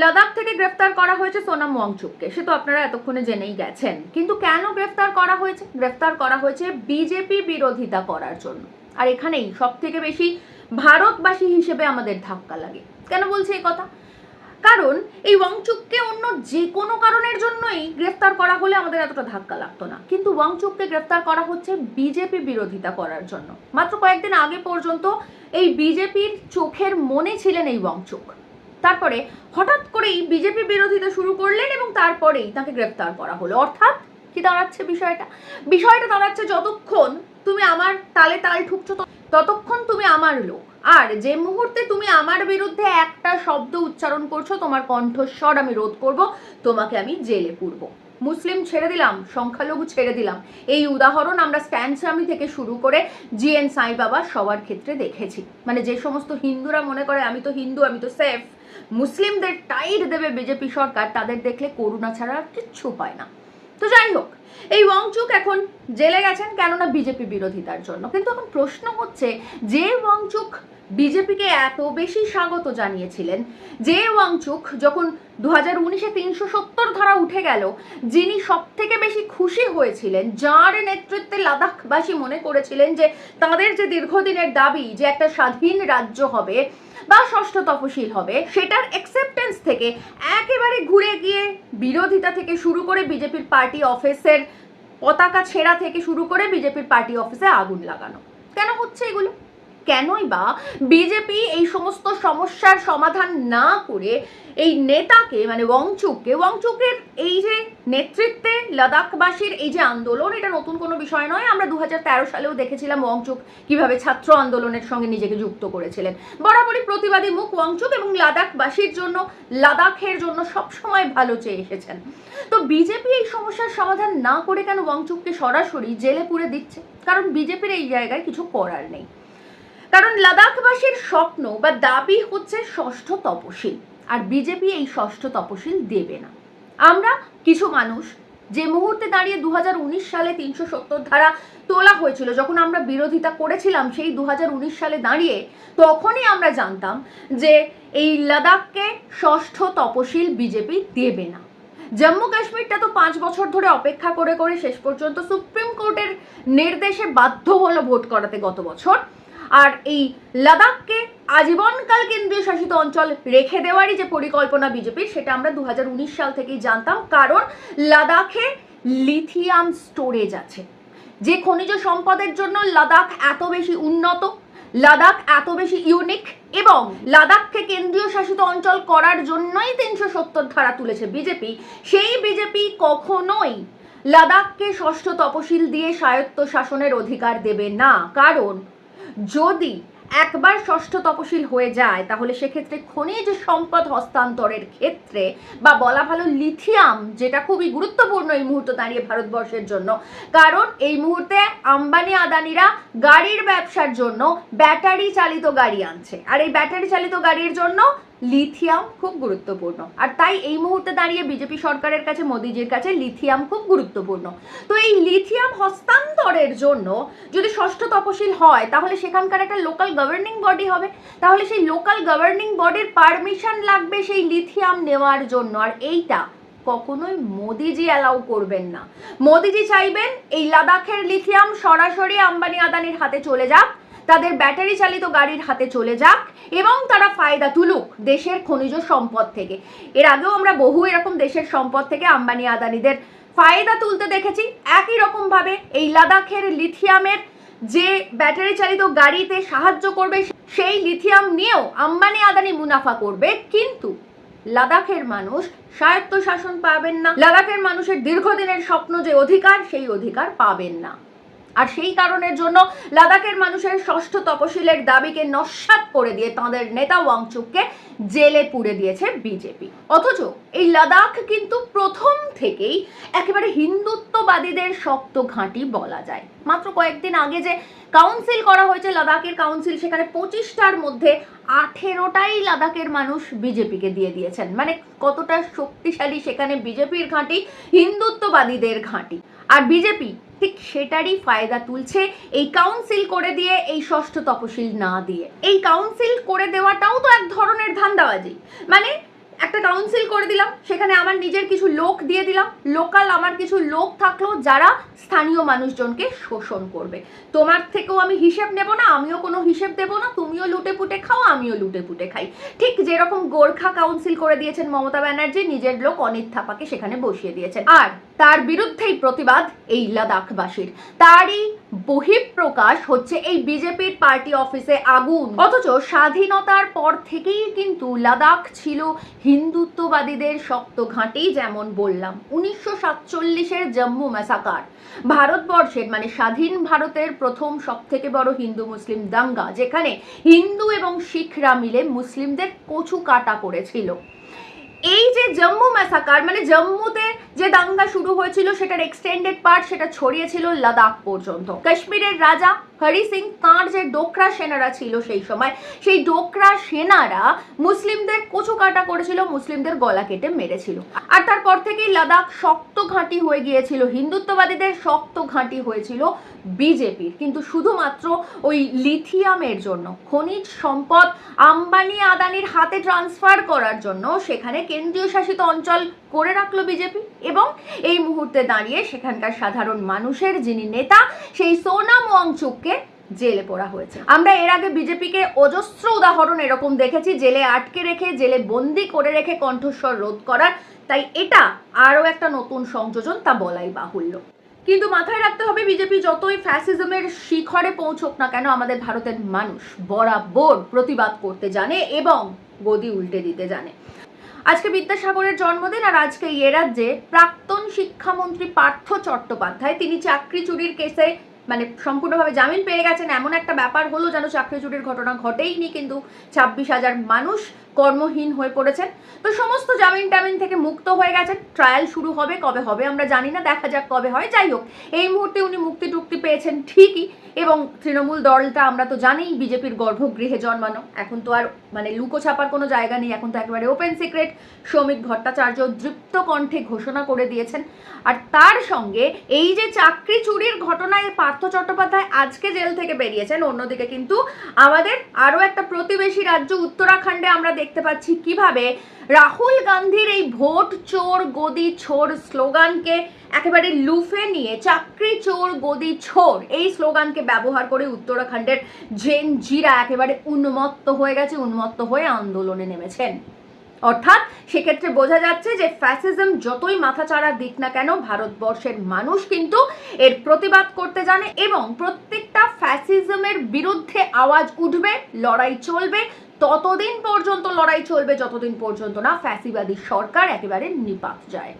লাদাখ থেকে গ্রেফতার করা হয়েছে সোনাম ওয়াংচুককে সে তো আপনারা এতক্ষণে জেনেই গেছেন। কিন্তু কেন গ্রেফতার করা হয়েছে? গ্রেফতার করা হয়েছে বিজেপি বিরোধিতা করার জন্য। আর এখানেই সব থেকে বেশি ভারতবাসী হিসেবে আমাদের ধাক্কা লাগে। কেন বলছি এই কথা? কারণ এই ওয়াংচুককে অন্য যে কোনো কারণের জন্যই গ্রেফতার করা হলে আমাদের এতটা ধাক্কা লাগতো না। কিন্তু ওয়াংচুককে গ্রেফতার করা হচ্ছে বিজেপি বিরোধিতা করার জন্য। মাত্র কয়েকদিন আগে পর্যন্ত এই বিজেপির চোখের মনে ছিলেন এই ওয়াংচুক তারপরে হঠাৎ করেই বিজেপি বিরোধিতা শুরু করলেন এবং তারপরেই তাকে গ্রেপ্তার করা হলো। অর্থাৎ কি দাঁড়াচ্ছে বিষয়টা? বিষয়টা দাঁড়াচ্ছে যতক্ষণ তুমি আমার তালে তাল ঠুকছো ততক্ষণ তুমি আমার লোক। আর যে মুহূর্তে তুমি আমার বিরুদ্ধে একটা শব্দ উচ্চারণ করছ, তোমার কণ্ঠস্বর আমি রোধ করব, তোমাকে আমি জেলে পুরবো। মুসলিম ছেড়ে দিলাম, সংখ্যালঘু ছেড়ে দিলাম। এই উদাহরণ আমরা স্ট্যান্ড স্বামী থেকে শুরু করে জিএন সাই বাবা সবার ক্ষেত্রে দেখেছি। মানে যে সমস্ত হিন্দুরা মনে করে, আমি তো হিন্দু, আমি তো সেফ মুসলিমদের টাইট দেবে বিজেপি সরকার, তাদের দেখলে করুণা ছাড়া আর কিচ্ছু হয় না। তো যাই হোক, এই ওয়াংচুক এখন জেলে গেছেন কেননা বিজেপি বিরোধিতার জন্য। কিন্তু এখন প্রশ্ন হচ্ছে, যে ওয়াংচুক বিজেপিকে এত বেশি স্বাগত জানিয়েছিলেন, যে ওয়াংচুক যখন দু হাজার উনিশে তিনশো সত্তর ধারা উঠে গেল, যিনি সব থেকে বেশি খুশি হয়েছিলেন, যার নেতৃত্বে লাদাখবাসী মনে করেছিলেন যে তাদের যে দীর্ঘদিনের দাবি যে একটা স্বাধীন রাজ্য হবে বা ষষ্ঠ তপশিল হবে, সেটার অ্যাকসেপ্টেন্স থেকে একেবারে ঘুরে গিয়ে বিরোধিতা থেকে শুরু করে বিজেপির পার্টি অফিসের পতাকা ছেঁড়া থেকে শুরু করে বিজেপির পার্টি অফিসে আগুন লাগানো। কেন হচ্ছে এগুলো? কেনই বা বিজেপি এই সমস্ত সমস্যার সমাধান না করে এই নেতাকে মানে ওয়াংচুককে ওয়াংচুকের এই যে নেতৃত্বে লাদাখবাসীর এই যে আন্দোলন, এটা নতুন কোনো বিষয় নয়। আমরা দু হাজার তেরো সালেও দেখেছিলাম ওয়াংচুক কীভাবে ছাত্র আন্দোলনের সঙ্গে নিজেকে যুক্ত করেছিলেন। বরাবরই প্রতিবাদী মুখ ওয়াংচুক এবং লাদাখবাসীর জন্য, লাদাখের জন্য সবসময় ভালো চেয়ে এসেছেন। তো বিজেপি এই সমস্যার সমাধান না করে কেন ওয়াংচুককে সরাসরি জেলে পুরে দিচ্ছে? কারণ বিজেপির এই জায়গায় কিছু করার নেই। কারণ লাদাখবাসীর স্বপ্ন বা দাবি হচ্ছে ষষ্ঠ তপশিল, আর বিজেপি এই ষষ্ঠ তপশিল দেবে না। আমরা কিছু মানুষ যে মুহূর্তে দাঁড়িয়ে দুহাজার উনিশ সালে তিনশো সত্তর ধারা তোলা হয়েছিল, যখন আমরা বিরোধিতা করেছিলাম সেই দুহাজার উনিশ সালে দাঁড়িয়ে, তখনই আমরা জানতাম যে এই লাদাখকে ষষ্ঠ তপশিল বিজেপি দেবে না। জম্মু কাশ্মীরটা তো পাঁচ বছর ধরে অপেক্ষা করে করে শেষ পর্যন্ত সুপ্রিম কোর্টের নির্দেশে বাধ্য হলো ভোট করাতে গত বছর। আর এই লাদাখকে আজীবনকাল কেন্দ্রীয় শাসিত অঞ্চল রেখে দেওয়ারই যে পরিকল্পনা বিজেপির, সেটা আমরা দু হাজার উনিশ সাল থেকেই জানতাম। কারণ লাদাখে লিথিয়াম স্টোরেজ আছে। যে খনিজ সম্পদের জন্য লাদাখ এত বেশি উন্নত, লাদাখ এত বেশি ইউনিক এবং লাদাখকে কেন্দ্রীয় শাসিত অঞ্চল করার জন্যই তিনশো সত্তর ধারা তুলেছে বিজেপি, সেই বিজেপি কখনোই লাদাখকে ষষ্ঠ তপশিল দিয়ে স্বায়ত্ত শাসনের অধিকার দেবে না। কারণ যদি একবার ষষ্ঠ তপশিল হয়ে যায়, তাহলে সেক্ষেত্রে খনিজ সম্পদ হস্তান্তরের ক্ষেত্রে বা বলা ভালো লিথিয়াম, যেটা খুবই গুরুত্বপূর্ণ এই মুহূর্তে দাঁড়িয়ে ভারতবর্ষের জন্য। কারণ এই মুহূর্তে আম্বানি আদানিরা গাড়ির ব্যবসার জন্য ব্যাটারি চালিত গাড়ি আনছে। আর এই ব্যাটারি চালিত গাড়ির জন্য লিথিয়াম খুব গুরুত্বপূর্ণ। আর তাই এই মুহূর্তে দাঁড়িয়ে বিজেপি সরকারের কাছে, মোদিজির কাছে লিথিয়াম খুব গুরুত্বপূর্ণ। তো এই লিথিয়াম হস্তান্তরের জন্য যদি ষষ্ঠ তপশিল হয়, তাহলে সেখানকার একটা লোকাল গভর্নিং বডি হবে। তাহলে সেই লোকাল গভর্নিং বডির পারমিশন লাগবে সেই লিথিয়াম নেওয়ার জন্য। আর এইটা কখনোই মোদিজি অ্যালাউ করবেন না। মোদিজি চাইবেন এই লাদাখের লিথিয়াম সরাসরি আম্বানি আদানির হাতে চলে যাক। তাদের ব্যাটারি চালিত গাড়ির হাতে চলে যাক এবং তারা ফায়দা তুলুক দেশের খনিজ সম্পদ থেকে। এর আগেও আমরা বহু এরকম দেশের সম্পদ থেকে আম্বানি আদানিদের ফায়দা তুলতে দেখেছি। একই রকমভাবে এই লাদাখের লিথিয়ামের যে ব্যাটারি চালিত গাড়িতে সাহায্য করবে, সেই লিথিয়াম নিয়েও আম্বানি আদানি মুনাফা করবে। কিন্তু লাদাখের মানুষ স্বায়ত্ত শাসন পাবেন না। লাদাখের মানুষের দীর্ঘদিনের স্বপ্ন যে অধিকার, সেই অধিকার পাবেন না। আর সেই কারণের জন্য লাদাখের মানুষের ষষ্ঠ তপশিলের দাবিকে নস্যাৎ করে দিয়ে তাঁদের নেতা ওয়াংচুককে জেলে পুড়ে দিয়েছে বিজেপি। অথচ এই লাদাখ কিন্তু প্রথম থেকেই একেবারে হিন্দুত্ববাদীদের শক্ত ঘাঁটি বলা যায়। মাত্র কয়েকদিন আগে যে কাউন্সিল করা হয়েছে লাদাখের কাউন্সিল, সেখানে পঁচিশটার মধ্যে আঠেরোটাই লাদাখের মানুষ বিজেপিকে দিয়ে দিয়েছেন। মানে কতটা শক্তিশালী সেখানে বিজেপির ঘাঁটি, হিন্দুত্ববাদীদের ঘাঁটি। আর বিজেপি ঠিক সেটারই ফায়দা তুলছে এই কাউন্সিল করে দিয়ে, এই ষষ্ঠ তপশিল না দিয়ে। এই কাউন্সিল করে দেওয়াটাও তো এক ধরনের ধান্দাবাজি। মানে একটা কাউন্সিল করে দিলাম, সেখানে আমার নিজের কিছু লোক দিয়ে দিলাম লোকাল আমার কিছু লোক থাকল যারা স্থানীয় মানুষজনকে শোষণ করবে। তোমার থেকেও আমি হিসেব নেব না, আমিও কোনো হিসেব দেবো না, তুমিও লুটে পুটে খাও, আমিও লুটে পুটে খাই। ঠিক যেরকম গোর্খা কাউন্সিল করে দিয়েছেন মমতা ব্যানার্জি, নিজের লোক অনিত থাপাকে সেখানে বসিয়ে দিয়েছেন। আর তার বিরুদ্ধেই প্রতিবাদ এই লাদাখবাসীর। তারই বহিঃপ্রকাশ হচ্ছে এই বিজেপির পার্টি অফিসে আগুন। অথচ স্বাধীনতার পর থেকেই কিন্তু লাদাখ ছিল হিন্দুত্ববাদীদের শক্ত ঘাঁটি, যেমন বললাম, উনিশশো সাতচল্লিশের জম্মু ম্যাসাকার ভারতবর্ষের মানে স্বাধীন ভারতের প্রথম সব থেকে বড় হিন্দু মুসলিম দাঙ্গা, যেখানে হিন্দু এবং শিখরা মিলে মুসলিমদের কচু কাটা করেছিল। এই যে জম্মু ম্যাসাকার মানে জম্মুতে যে দাঙ্গা শুরু হয়েছিল সেটার এক্সটেন্ডেড পার্ট সেটা ছড়িয়েছিল লাদাখ পর্যন্ত। কাশ্মীরের রাজা হরি সিং, তাঁর যে ডোকরা সেনারা ছিল সেই সময়, সেই ডোকরা সেনারা মুসলিমদের কচু কাটা করেছিল, মুসলিমদের গলা কেটে মেরেছিল। আর তারপর থেকেই লাদাখ শক্ত ঘাঁটি হয়ে গিয়েছিল, হিন্দুত্ববাদীদের শক্ত ঘাঁটি হয়েছিল বিজেপির। কিন্তু শুধুমাত্র ওই লিথিয়ামের জন্য, খনিজ সম্পদ, আম্বানি আদানির হাতে ট্রান্সফার করার জন্য সেখানে কেন্দ্রীয় শাসিত অঞ্চল করে রাখল বিজেপি। এবং এই মুহূর্তে দাঁড়িয়ে সেখানকার সাধারণ মানুষের যিনি নেতা, সেই সোনাম ওয়াংচুককে জেলে পড়া হয়েছে। আমরা এর আগে বিজেপিকে অজস্র উদাহরণ এরকম দেখেছি, জেলে আটকে রেখে, জেলে বন্দি করে রেখে কণ্ঠস্বর রোধ করার। তাই এটা আরও একটা নতুন সংযোজন তা বলাই বাহুল্য। কিন্তু মাথায় রাখতে হবে বিজেপি যতই ফ্যাসিজমের শিখরে পৌঁছোক না কেন, আমাদের ভারতের মানুষ বরাবর প্রতিবাদ করতে জানে এবং গদি উল্টে দিতে জানে। আজকে বিদ্যাসাগরের জন্মদিন আর আজকে এ রাজ্যে প্রাক্তন শিক্ষামন্ত্রী পার্থ চট্টোপাধ্যায়, তিনি চাকরি চুরির কেসে মানে সম্পূর্ণভাবে জামিন পেয়ে গেছেন। এমন একটা ব্যাপার হলো যেন চাকরি চুরির ঘটনা ঘটেইনি, কিন্তু ছাব্বিশ হাজার মানুষ কর্মহীন হয়ে পড়েছেন। তো সমস্ত জামিন টামিন থেকে মুক্ত হয়ে গেছেন। ট্রায়াল শুরু হবে, কবে হবে আমরা জানি না, দেখা যাক কবে হয়। যাই হোক, এই মুহূর্তে উনি মুক্তি টুক্তি পেয়েছেন ঠিকই, এবং তৃণমূল দলটা আমরা তো জানি বিজেপির গর্ভগৃহে জন্মানো। এখন তো আর মানে লুকো ছাপার কোনো জায়গা নেই, এখন তো একেবারে ওপেন সিক্রেট শ্রমিক ভট্টাচার্য দৃপ্ত কণ্ঠে ঘোষণা করে দিয়েছেন। আর তার সঙ্গে এই যে চাকরি চুরির ঘটনায় পার্থ চট্টোপাধ্যায় আজকে জেল থেকে বেরিয়েছেন, অন্যদিকে কিন্তু আমাদের আরও একটা প্রতিবেশী রাজ্য উত্তরাখণ্ডে আমরা দেখতে পাচ্ছি কীভাবে রাহুল গান্ধীর এই ভোট চোর গদি ছোর স্লোগানকে একেবারে লুফে নিয়ে চাকরি চোর গদি ছোর এই স্লোগানকে ব্যবহার করে উত্তরাখণ্ডের জেন জিরা একেবারে উন্মত্ত হয়ে গেছে উন্মত্ত হয়ে আন্দোলনে নেমেছেন। অর্থাৎ সেক্ষেত্রে বোঝা যাচ্ছে যে ফ্যাসিজম যতই মাথাচাড়া দিক না কেন, ভারতবর্ষের মানুষ কিন্তু এর প্রতিবাদ করতে জানে এবং প্রত্যেকটা ফ্যাসিজমের বিরুদ্ধে আওয়াজ উঠবে, লড়াই চলবে, ততদিন পর্যন্ত লড়াই চলবে, যতদিন পর্যন্ত না ফ্যাসিবাদী সরকার একেবারে নিপাত যায়।